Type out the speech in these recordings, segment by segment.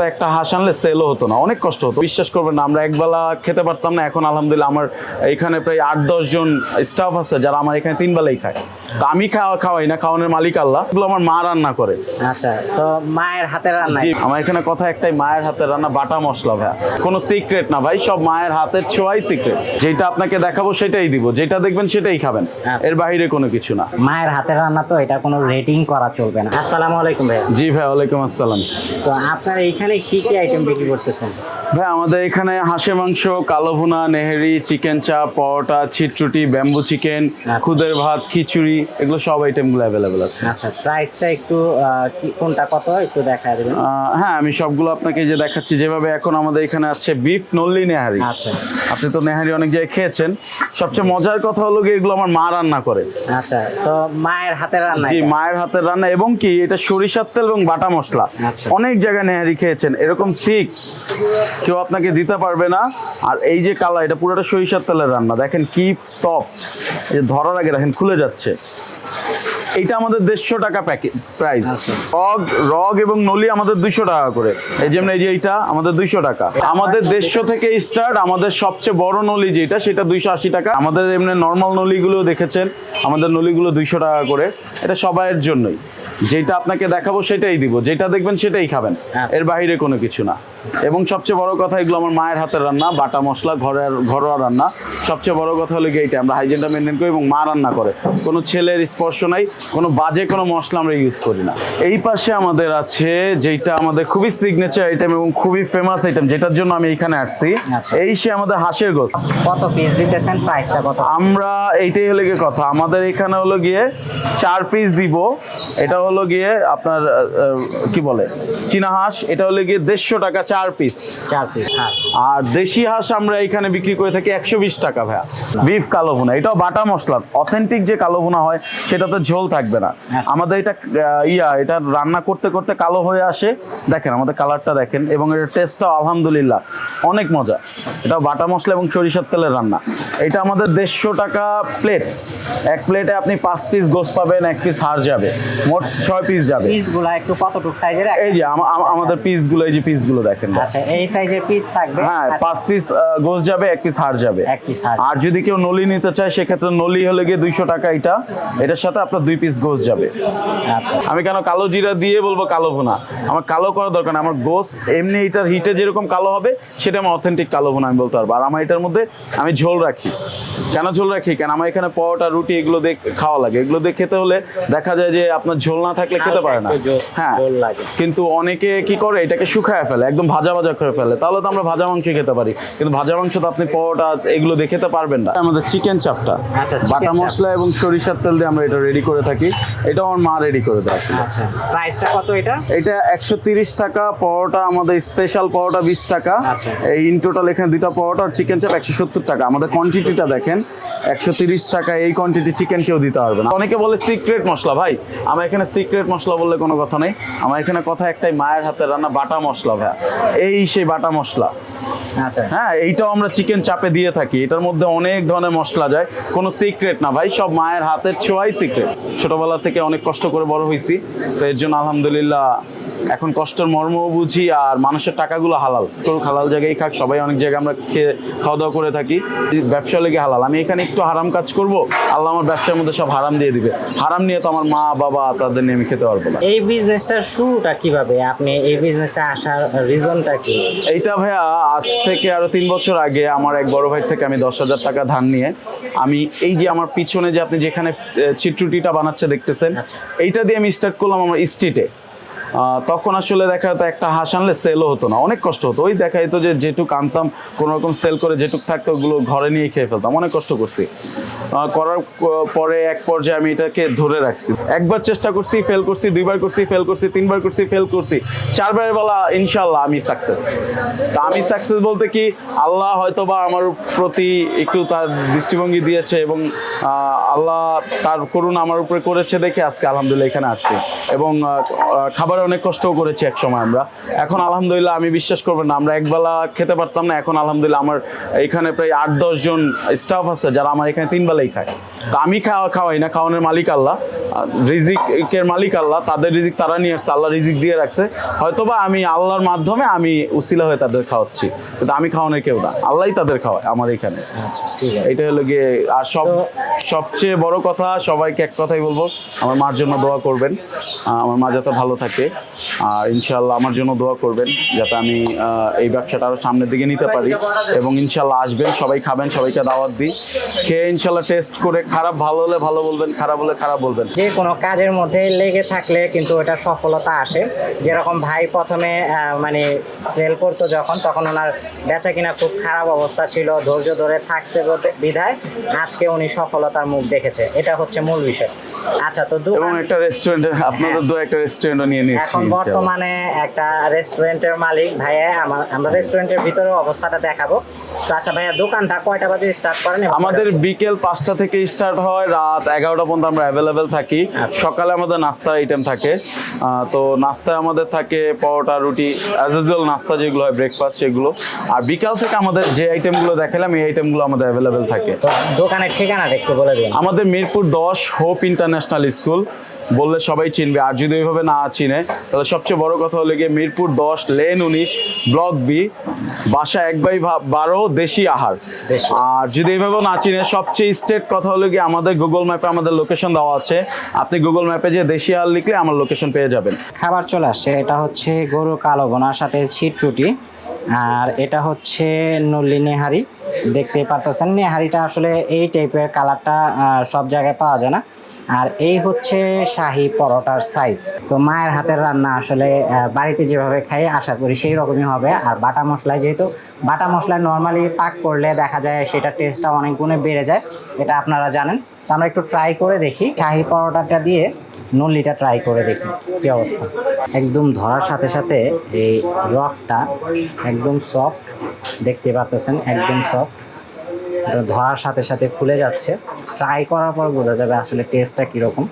একটা হাঁস আনলে সেলও হতো না অনেক কষ্ট হতো। বিশ্বাস করবেন না আমরা একবেলা খেতে পারতাম না এখন আলহামদুলিল্লাহ আমার এখানে প্রায় আট জন স্টাফ আছে যারা আমার এখানে তিন বেলাই খায়। তো আমি খাওয়া খাওয়াই না খাওয়ানোর মালিক আল্লাহ এগুলো আমার মা রান্না করে। আচ্ছা তো মায়ের হাতের রান্না। আমার এখানে কথা একটাই মায়ের হাতের রান্না বাটা মশলা ভাইয়া। কোনো সিক্রেট না ভাই সব মায়ের হাতের ছোঁয়াই সিক্রেট যেটা আপনাকে দেখাবো সেটাই দিব যেটা দেখবেন সেটাই খাবেন। আচ্ছা। এর বাইরে কোনো কিছু না। মায়ের হাতের রান্না তো এটা কোনো রেটিং করা চলবে না। আসসালামু আলাইকুম ভাই জি ভাই ওয়ালাইকুম আসসালাম। তো আপনার এইখানে কি কি আইটেম বিক্রি করতেছেন? ভাই আমাদের এখানে হাঁসের মাংস কালো ভুনা নেহেরি চিকেন চাপ পরোটা ছিটরুটি ব্যাম্বু চিকেন খুদের ভাত খিচুড়ি এগুলো সব আইটেমগুলো অ্যাভেলেবেল আছে। আচ্ছা প্রাইসটা একটু কোনটা কত একটু দেখা দেবেন। হ্যাঁ আমি সবগুলো আপনাকে যে দেখাচ্ছি যেভাবে এখন আমাদের এখানে আছে বিফ নল্লি নেহারি। আচ্ছা। আপনি তো নেহারি অনেক জায়গায় খেয়েছেন। সবচেয়ে মজার কথা হলো গিয়ে এগুলো আমার মা রান্না করে। আচ্ছা তো মায়ের হাতের রান্না জি মায়ের হাতের রান্না এবং কি এটা সরিষার তেল এবং বাটা মশলা। আচ্ছা। অনেক জায়গায় নেহারি খেয়েছেন এরকম ঠিক কেউ আপনাকে দিতে পারবে না। আর এই যে কালার, এটা পুরোটা সরিষার তেলের রান্না। দেখেন কি সফট এই যে ধরার আগে দেখেন খুলে যাচ্ছে। এইটা আমাদের দেড়শো টাকা প্যাকেট প্রাইস আচ্ছা। রগ রগ এবং নলি আমাদের দুইশো টাকা করে। এই যেমন এই যে এইটা আমাদের দুইশো টাকা। আমাদের দেড়শো থেকে স্টার্ট আমাদের সবচেয়ে বড় নলি যেটা সেটা দুইশো আশি টাকা। আমাদের এমনি নর্মাল নলিগুলো দেখেছেন আমাদের নলিগুলো দুইশো টাকা করে। এটা সবাইয়ের জন্যই। যেটা আপনাকে দেখাবো সেটাই দিব। যেটা দেখবেন সেটাই খাবেন। আচ্ছা। এর বাইরে কোনো কিছু না। এবং সবচেয়ে বড় কথা এগুলো আমার মায়ের হাতের রান্না বাটা মশলা ঘরের ঘরোয়া রান্না। সবচেয়ে বড় কথা হলো কি এইটা আমরা হাইজেনটা মেনটেন করি এবং মা রান্না করে। কোনো ছেলের স্পর্শ নাই। কোনো বাজে কোনো মশলা আমরা ইউজ করি না। এই পাশে আমাদের আছে যেটা আমাদের খুবই সিগনেচার আইটেম এবং খুবই ফেমাস আইটেম যেটার জন্য আমি এখানে আসছি। আচ্ছা। এই সে আমাদের হাঁসের গোস কত পিস দিতেছেন? প্রাইসটা কত? আমরা এইটাই হলো গিয়ে কথা। আমাদের এখানে হলো গিয়ে চার পিস দিব। এটা হলো গিয়ে আপনার কি বলে? চীনা হাঁস। এটা হলো গিয়ে দেড়শো টাকা চার পিস চার পিস আর দেশি হাঁস আমরা এখানে বিক্রি করে থাকি একশো বিশ টাকা ভাইয়া। বিফ কালো ভুনা। এটাও বাটা মশলা। অথেন্টিক যে কালো ভুনা হয় সেটাতে ঝোল থাকবে না। আমাদের এটা ইয়া এটা রান্না করতে করতে কালো হয়ে আসে। দেখেন আমাদের কালারটা দেখেন এবং এটার টেস্টটাও আলহামদুলিল্লাহ অনেক মজা। এটা বাটা মশলা এবং সরিষার তেলের রান্না। এটা আমাদের দেড়শো টাকা প্লেট এক প্লেটে আপনি পাঁচ পিস গোস পাবেন এক পিস হাড় যাবে। মোট ছয় পিস যাবে। পিসগুলো একটু কতটুকু সাইজের এই যে আমা- আমা- আমাদের পিসগুলো এই যে পিসগুলো দেখেন। আচ্ছা এই সাইজের পিস থাকবে? হ্যাঁ পাঁচ পিস গোস যাবে এক পিস হাড় যাবে। এক পিস হাড়। আর যদি কেউ নলি নিতে চায় সেক্ষেত্রে নলি হলে গিয়ে দুইশো টাকা এটা। এটার সাথে আপনার দুই পিস গোস যাবে। আচ্ছা। আমি কেন কালো জিরা দিয়ে বলব কালো ভুনা? আমার কালো করার দরকার না আমার গোস এমনি এটার হিটে যেরকম কালো হবে সেটা আমার অথেন্টিক কালো ভুনা আমি বলতে পারব। আর আমার এটার মধ্যে আমি ঝোল রাখি। কেন ঝোল রাখি? কেন আমার এখানে পরোটা রুটি এগুলো দিয়ে খাওয়া লাগে। এগুলো দিয়ে খেতে হলে দেখা যায় যে আপনার ঝোল না থাকলে খেতে পারে না। হ্যাঁ। কিন্তু অনেকে কি করে? এটাকে শুকায় ফেলে একদম ভাজা ভাজা করে ফেলে। তাহলে তো আমরা ভাজা মাংস খেতে পারি। কিন্তু ভাজা মাংস তো আপনি পরোটা এগুলো দিয়ে খেতে পারবেন না। আমাদের চিকেন চাপটা। আচ্ছা, বাটা মশলা এবং সরিষার তেল দিয়ে আমরা এটা রেডি করে থাকি। এটা আমার মা রেডি করে দেয় আসলে। আচ্ছা প্রাইসটা কত এটা? এটা একশো তিরিশ টাকা পরোটা আমাদের স্পেশাল পরোটা বিশ টাকা। আচ্ছা। এই ইন টোটাল এখানে দুইটা পরোটা আর চিকেন চাপ একশো সত্তর টাকা। আমাদের কোয়ান্টিটিটা দেখেন। একশো তিরিশ টাকা এই কোয়ান্টিটি চিকেন কেউ দিতে পারবে না। অনেকে বলে সিক্রেট মশলা ভাই আমার এখানে সিক্রেট মশলা বললে কোনো কথা নেই। আমার এখানে কথা একটাই মায়ের হাতের রান্না বাটা মশলা ভাই এই সেই বাটা মশলা। আচ্ছা। হ্যাঁ এইটাও আমরা চিকেন চাপে দিয়ে থাকি। এটার মধ্যে অনেক ধরনের মশলা যায়। কোনো সিক্রেট না ভাই সব মায়ের হাতের ছোঁয়াই সিক্রেট ছোটবেলা থেকে অনেক কষ্ট করে বড় হয়েছি তো এর জন্য আলহামদুলিল্লাহ এখন কষ্টের মর্ম বুঝি আর মানুষের টাকাগুলো হালাল। করুক হালাল জায়গায় খাক সবাই অনেক জায়গায় আমরা খেয়ে খাওয়া দাওয়া করে থাকি। ব্যবসা লেগে হালাল। আমি এখানে একটু হারাম কাজ করব আল্লাহ আমার ব্যবসার মধ্যে সব হারাম দিয়ে দিবে। হারাম নিয়ে তো আমার মা বাবা তাদের নিয়ে আমি খেতে পারব না। এই বিজনেসটার শুরুটা কীভাবে? আপনি এই বিজনেসে আসার রিজনটা কি? এইটা ভাইয়া আজ থেকে আরও তিন বছর আগে আমার এক বড় ভাই থেকে আমি দশ হাজার টাকা ধার নিয়ে আমি এই যে আমার পিছনে যে আপনি যেখানে চিত্রটিটা বানাচ্ছে দেখতেছেন আচ্ছা। এইটা দিয়ে আমি স্টার্ট করলাম আমার স্ট্রিটে তখন আসলে দেখা যেত একটা হাঁস আনলে সেলও হতো না, অনেক কষ্ট হতো। ওই দেখা যেত যে যেটুক আনতাম, কোনো রকম সেল করে যেটুক থাকতো, ওগুলো ঘরে নিয়ে খেয়ে ফেলতাম। অনেক কষ্ট করছি। করার পরে এক পর্যায়ে আমি এটাকে ধরে রাখছি। একবার চেষ্টা করছি ফেল করছি, দুইবার করছি ফেল করছি, তিনবার করছি ফেল করছি। চারবারের বেলা ইনশাল্লাহ আমি সাকসেস তা আমি সাকসেস বলতে কি, আল্লাহ হয়তো বা আমার প্রতি একটু তার দৃষ্টিভঙ্গি দিয়েছে এবং আল্লাহ তার করুন আমার উপরে করেছে দেখে আজকে আলহামদুলিল্লাহ এখানে আসছি। এবং খাবার অনেক কষ্টও করেছি এক সময় আমরা। এখন আলহামদুলিল্লাহ আমি বিশ্বাস করব না আমরা একবেলা খেতে পারতাম না এখন আলহামদুলিল্লাহ আমার এখানে প্রায় আট দশ জন স্টাফ আছে যারা আমার এখানে তিন বেলাই খায়। তো আমি খাওয়া খাওয়াই না খাওয়ানোর মালিক আল্লাহ। রিজিকের মালিক আল্লাহ তাদের রিজিক তারা নিয়ে আসছে আল্লাহ রিজিক দিয়ে রাখছে। হয়তোবা আমি আল্লাহর মাধ্যমে আমি উসিলা হয়ে তাদের খাওয়াচ্ছি কিন্তু আমি খাওয়ানোর কেউ না আল্লাহই তাদের খাওয়ায় আমার এখানে। আচ্ছা আছে। এটা হলো গিয়ে আর সব সব সবচেয়ে বড় কথা, সবাইকে এক কথাই বলব, আমার মার জন্য দোয়া করবেন। আমার মা যাতে ভালো থাকে, আর ইনশাল্লাহ আমার জন্য দোয়া করবেন, যাতে আমি এই ব্যবসাটা আরও সামনের দিকে নিতে পারি। এবং ইনশাল্লাহ আসবেন, সবাই খাবেন, সবাইকে দাওয়াত দিই। খেয়ে ইনশাল্লাহ টেস্ট করে খারাপ ভালো হলে ভালো বলবেন, খারাপ হলে খারাপ বলবেন। যে কোনো কাজের মধ্যে লেগে থাকলে কিন্তু ওটা সফলতা আসে। যেরকম ভাই প্রথমে মানে সেল করতো যখন, তখন ওনার বেচা কিনা খুব খারাপ অবস্থা ছিল, ধৈর্য ধরে থাকছে বিধায়। আজকে উনি সফলতার মুখ দেখেছে। এটা হচ্ছে মূল বিষয়। আচ্ছা তো এবং একটা রেস্টুরেন্টে আপনাদের দু একটা রেস্টুরেন্টও নিয়ে নিচ্ছি এখন বর্তমানে একটা রেস্টুরেন্টের মালিক ভাইয়া আমার রেস্টুরেন্টের ভিতরে অবস্থাটা দেখাবো। তো আচ্ছা ভাইয়া দোকানটা কয়টা বাজে স্টার্ট করেন আমাদের বিকেল পাঁচটা থেকে স্টার্ট হয় রাত এগারোটা পর্যন্ত আমরা অ্যাভেলেবেল থাকি। আচ্ছা। সকালে আমাদের নাস্তার আইটেম থাকে। তো নাস্তায় আমাদের থাকে পরোটা রুটি অ্যাজ ইউজুয়াল নাস্তা যেগুলো হয় ব্রেকফাস্ট সেগুলো। আর বিকাল থেকে আমাদের যে আইটেমগুলো দেখালাম এই আইটেমগুলো আমাদের অ্যাভেলেবেল থাকে। তো দোকানের ঠিকানাটা একটু বলে দিন। আমাদের মিরপুর দশ হোপ ইন্টারন্যাশনাল স্কুল। বললে সবাই চিনবে আর যদি ওইভাবে না চিনে তাহলে সবচেয়ে বড় কথা হলো গিয়ে মিরপুর দশ লেন উনিশ ব্লক বি বাসা এক বাই বারো দেশি আহার। আর যদি এইভাবেও না চিনে সবচেয়ে স্টেট কথা হলো গিয়ে আমাদের গুগল ম্যাপে আমাদের লোকেশন দেওয়া আছে। আপনি গুগল ম্যাপে যে দেশি আহার লিখলে আমার লোকেশন পেয়ে যাবেন। খাবার চলে আসছে এটা হচ্ছে গরু কালো বোনার সাথে ছিটরুটি আর এটা হচ্ছে নল্লি নেহারি। দেখতেই পারতেছেন নেহারিটা আসলে এই টাইপের কালারটা সব জায়গায় পাওয়া যায় না। আর এই হচ্ছে শাহি পরোটার সাইজ তো মায়ের হাতের রান্না আসলে বাড়িতে যেভাবে খাই, আশা করি সেই রকমই হবে। আর বাটা মশলায় যেহেতু বাটা মশলায় নর্মালি পাক করলে দেখা যায় সেটা টেস্টটা অনেক গুণে বেড়ে যায়, এটা আপনারা জানেন। তো আমরা একটু ট্রাই করে দেখি। শাহি পরোটাটা দিয়ে নল্লিটা ট্রাই করে দেখি, কী অবস্থা। একদম ধরার সাথে সাথে এই রকটা একদম সফট দেখতে পাচ্ছেন, একদম সফট ধরার সাথে সাথে খুলে যাচ্ছে। ট্রাই করার পর বোঝা যাবে আসলে টেস্টটা কীরকম।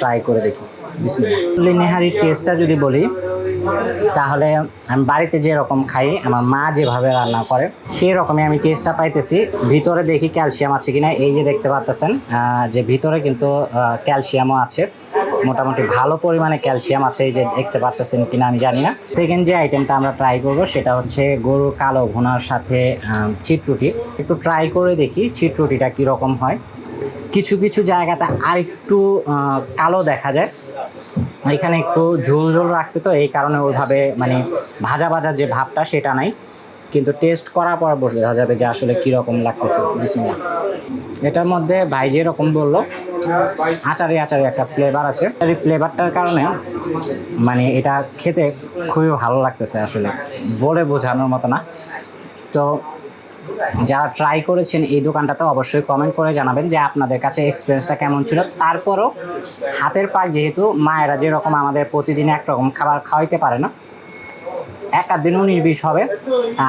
ট্রাই করে দেখি। নেহারির টেস্টটা যদি বলি, তাহলে আমি বাড়িতে যেরকম খাই, আমার মা যেভাবে রান্না করে সেই রকমই আমি টেস্টটা পাইতেছি। ভিতরে দেখি ক্যালসিয়াম আছে কিনা, এই যে দেখতে পাচ্তেছেন যে ভিতরে কিন্তু ক্যালসিয়ামও আছে। মোটামুটি ভালো পরিমাণে ক্যালসিয়াম আছে, এই যে দেখতে পাচ্তেছেন কিনা আমি জানি না। সেকেন্ড যে আইটেমটা আমরা ট্রাই করব, সেটা হচ্ছে গরুর কালো ভুনার সাথে চিটরুটি। একটু ট্রাই করে দেখি, চিটরুটিটা কীরকম হয়। কিছু কিছু জায়গাতে আরেকটু আহ, কালো দেখা যায়। এখানে একটু ঝোল ঝোল রাখছে তো এই কারণে ওইভাবে মানে ভাজা ভাজা যে ভাবটা সেটা নাই। কিন্তু টেস্ট করার পর বোঝা যাবে যে আসলে কীরকম লাগতেছে। বিসমিল্লাহ। এটার মধ্যে ভাই যেরকম বলল আচারে আচারে একটা ফ্লেভার আছে। এই ফ্লেভারটার কারণে মানে এটা খেতে খুবই ভালো লাগতেছে আসলে। বলে বোঝানোর মতো না। তো যারা ট্রাই করেছেন এই দোকানটাতে অবশ্যই কমেন্ট করে জানাবেন যে আপনাদের কাছে এক্সপিরিয়েন্সটা কেমন ছিল। তারপরও হাতের পাক যেহেতু মায়েরা যেরকম আমাদের প্রতিদিন একরকম খাবার খাওয়াইতে পারে না এক আধ দিন উনিশ বিশ হবে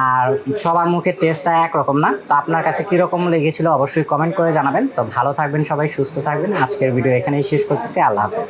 আর সবার মুখের টেস্টটা একরকম না। তো আপনার কাছে কীরকম লেগেছিল অবশ্যই কমেন্ট করে জানাবেন। তো ভালো থাকবেন সবাই, সুস্থ থাকবেন। আজকের ভিডিও এখানেই শেষ করতেছি। আল্লাহ হাফেজ।